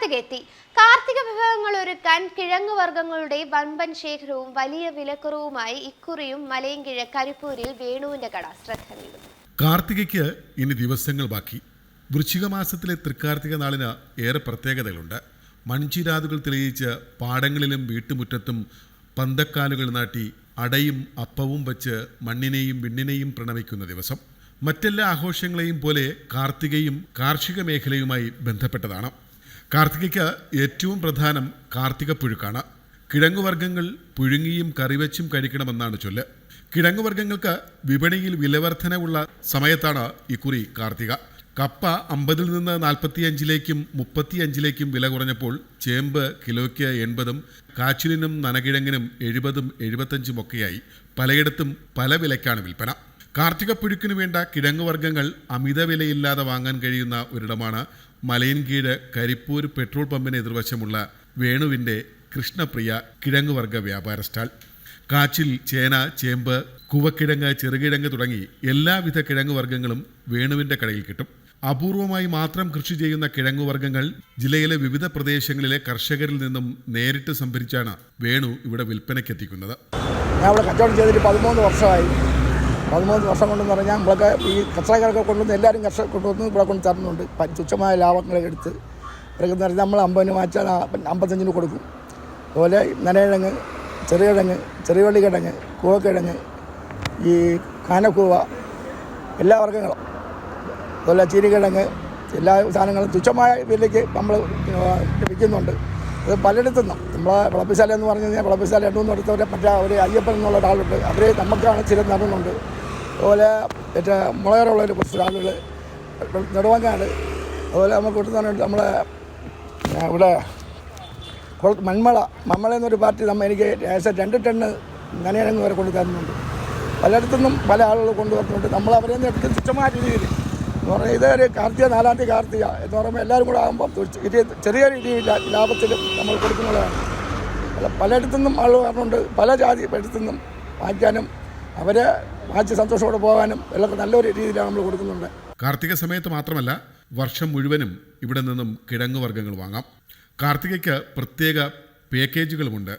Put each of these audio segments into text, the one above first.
കാർത്തിക എത്തി കാർത്തിക വിഭവങ്ങൾ ഒരുക്കാൻ കിഴങ്ങു വർഗങ്ങളുടെ വൻപൻ ശേഖരവും വലിയ വിലക്കുറവുമായി ഇക്കുറിയും മലയങ്കിഴ കരിപ്പൂരിൽ വേണുവിന്റെ കട ശ്രദ്ധ കാർത്തികയ്ക്ക് ഇനി ദിവസങ്ങൾ ബാക്കി. വൃശ്ചിക മാസത്തിലെ തൃക്കാർത്തിക നാളിന് ഏറെ പ്രത്യേകതകളുണ്ട്. മൺചിരാതുകൾ തെളിയിച്ച് പാടങ്ങളിലും വീട്ടുമുറ്റത്തും പന്തക്കാലുകൾ നാട്ടി അടയും അപ്പവും വച്ച് മണ്ണിനെയും വിണ്ണിനെയും പ്രണമിക്കുന്ന ദിവസം. മറ്റെല്ലാ ആഘോഷങ്ങളെയും പോലെ കാർത്തികയും കാർഷിക മേഖലയുമായി ബന്ധപ്പെട്ടതാണ്. കാർത്തികയ്ക്ക് ഏറ്റവും പ്രധാനം കാർത്തിക പുഴുക്കാണ്. കിഴങ്ങുവർഗങ്ങൾ പുഴുങ്ങിയും കറിവെച്ചും കഴിക്കണമെന്നാണ് ചൊല്ല്. കിഴങ്ങുവർഗങ്ങൾക്ക് വിപണിയിൽ വിലവർധനവുള്ള സമയത്താണ് ഇക്കുറി കാർത്തിക. കപ്പ അമ്പതിൽ നിന്ന് നാൽപ്പത്തിയഞ്ചിലേക്കും മുപ്പത്തിയഞ്ചിലേക്കും വില കുറഞ്ഞപ്പോൾ ചേമ്പ് കിലോയ്ക്ക് എൺപതും കാച്ചിലിനും നനകിഴങ്ങിനും എഴുപതും എഴുപത്തഞ്ചും ഒക്കെയായി പലയിടത്തും പല വിലയ്ക്കാണ് വിൽപ്പന. കാർത്തിക പുഴുക്കിനു വേണ്ട കിഴങ്ങുവർഗങ്ങൾ അമിത വിലയില്ലാതെ വാങ്ങാൻ കഴിയുന്ന ഒരിടമാണ് മലയൻകീഴ് കരിപ്പൂർ പെട്രോൾ പമ്പിന് എതിർവശമുള്ള വേണുവിന്റെ കൃഷ്ണപ്രിയ കിഴങ്ങുവർഗ വ്യാപാര സ്റ്റാൾ. കാച്ചിൽ ചേന ചേമ്പ് കുവക്കിഴങ്ങ് ചെറുകിഴങ്ങ് തുടങ്ങി എല്ലാവിധ കിഴങ്ങ് വർഗങ്ങളും വേണുവിന്റെ കടയിൽ കിട്ടും. അപൂർവമായി മാത്രം കൃഷി ചെയ്യുന്ന കിഴങ്ങുവർഗങ്ങൾ ജില്ലയിലെ വിവിധ പ്രദേശങ്ങളിലെ കർഷകരിൽ നിന്നും നേരിട്ട് സംഭരിച്ചാണ് വേണു ഇവിടെ വിൽപ്പനയ്ക്കെത്തിക്കുന്നത്. ഞാൻ ഇവിടെ കച്ചവടം ചെയ്തിട്ട് പതിമൂന്ന് വർഷമായി. പതിമൂന്ന് വർഷം കൊണ്ടെന്ന് പറഞ്ഞാൽ നമ്മളൊക്കെ ഈ കർഷകരൊക്കെ കൊണ്ടുവന്ന് എല്ലാവരും കർഷകർ കൊണ്ടുവന്ന് ഇവിടെ കൊണ്ട് തരുന്നുണ്ട്. തുച്ഛമായ ലാഭങ്ങളെ എടുത്ത്. ഇവരൊക്കെ എന്ന് പറഞ്ഞാൽ നമ്മൾ അമ്പതിന് ആ അമ്പത്തഞ്ചിന് കൊടുക്കും. അതുപോലെ നനയിഴങ്ങ് ചെറുകിഴങ്ങ് ചെറുവള്ളി കിഴങ്ങ് കൂവക്കിഴങ്ങ് ഈ കാനക്കൂവ എല്ലാ വർഗങ്ങളും. അതുപോലെ ചീനിക്കിഴങ്ങ് എല്ലാ സാധനങ്ങളും തുച്ഛമായ വിലയ്ക്ക് നമ്മൾ വിൽക്കുന്നുണ്ട് അത് പലയിടത്തു നിന്നും. നമ്മളെ വിളപ്പിശാല എന്ന് പറഞ്ഞു കഴിഞ്ഞാൽ വിളപ്പിശാല രണ്ടു മൂന്ന് അടുത്തവരെ മറ്റേ ഒരു അയ്യപ്പൻ എന്നുള്ള ഒരാളുണ്ട്. അവർ നമുക്കാണ് ചില നടന്നുണ്ട് അതുപോലെ മറ്റേ മുളകറുള്ള ഒരു കുറച്ച് ആളുകൾ നെടുവാങ്ങാട് അതുപോലെ നമുക്ക് കിട്ടുന്നുണ്ട് നമ്മളെ ഇവിടെ മൺമള മൺമള എന്നൊരു പാർട്ടി നമ്മൾ എനിക്ക് ഏകദേശം രണ്ട് ടണ്ണ് നനയണങ്ങ് വരെ കൊണ്ടു തരുന്നുണ്ട്. പലയിടത്തു നിന്നും പല ആളുകൾ കൊണ്ടുവരുന്നുണ്ട്. നമ്മൾ അവരെ എടുത്ത് തുച്ഛമായ രീതിയിൽ. എന്ന് പറഞ്ഞാൽ ഇതൊരു കാർത്തിക നാലാം തീയതി കാർത്തിക എന്ന് പറയുമ്പോൾ എല്ലാവരും കൂടെ ആകുമ്പോൾ തുച്ഛ- ചെറിയ രീതിയിൽ ലാഭത്തിലും നമ്മൾ കൊടുക്കുന്നതാണ്. അല്ല പലയിടത്തു നിന്നും ആളുകൾ പറഞ്ഞുകൊണ്ട് പല ജാതി ഇടത്തു നിന്നും വാങ്ങിക്കാനും അവരെ വാങ്ങിച്ച് സന്തോഷത്തോടെ പോകാനും എല്ലാം നല്ലൊരു രീതിയിലാണ് നമ്മൾ കൊടുക്കുന്നുണ്ട്. കാർത്തിക സമയത്ത് മാത്രമല്ല വർഷം മുഴുവനും ഇവിടെ നിന്നും കിഴങ്ങ് വർഗങ്ങൾ വാങ്ങാം. കാർത്തികയ്ക്ക് പ്രത്യേക പാക്കേജുകളുമുണ്ട്.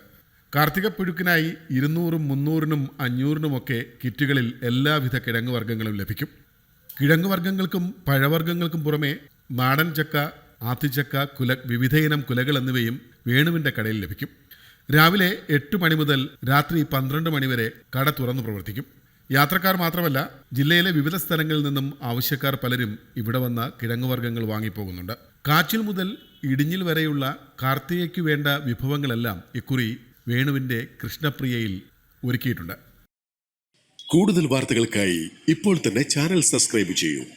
കാർത്തിക പുഴുക്കിനായി ഇരുന്നൂറും മുന്നൂറിനും അഞ്ഞൂറിനുമൊക്കെ കിറ്റുകളിൽ എല്ലാവിധ കിഴങ്ങ് വർഗങ്ങളും ലഭിക്കും. കിഴങ്ങ് വർഗങ്ങൾക്കും പഴവർഗങ്ങൾക്കും പുറമെ നാടൻ ചക്ക ആത്തിച്ചക്ക കുല വിവിധയിനം കുലകൾ എന്നിവയും വേണുവിന്റെ കടയിൽ ലഭിക്കും. രാവിലെ എട്ട് മണി മുതൽ രാത്രി പന്ത്രണ്ട് മണിവരെ കട തുറന്നു പ്രവർത്തിക്കും. യാത്രക്കാർ മാത്രമല്ല ജില്ലയിലെ വിവിധ സ്ഥലങ്ങളിൽ നിന്നും ആവശ്യക്കാർ പലരും ഇവിടെ വന്ന കിഴങ്ങുവർഗങ്ങൾ വാങ്ങിപ്പോകുന്നുണ്ട്. കാച്ചിൽ മുതൽ ഇടിഞ്ഞിൽ വരെയുള്ള കാർത്തികയ്ക്ക് വേണ്ട വിഭവങ്ങളെല്ലാം ഇക്കുറി വേണുവിന്റെ കൃഷ്ണപ്രിയയിൽ ഒരുക്കിയിട്ടുണ്ട്. കൂടുതൽ വാർത്തകൾക്കായി ഇപ്പോൾ തന്നെ ചാനൽ സബ്സ്ക്രൈബ് ചെയ്യൂ.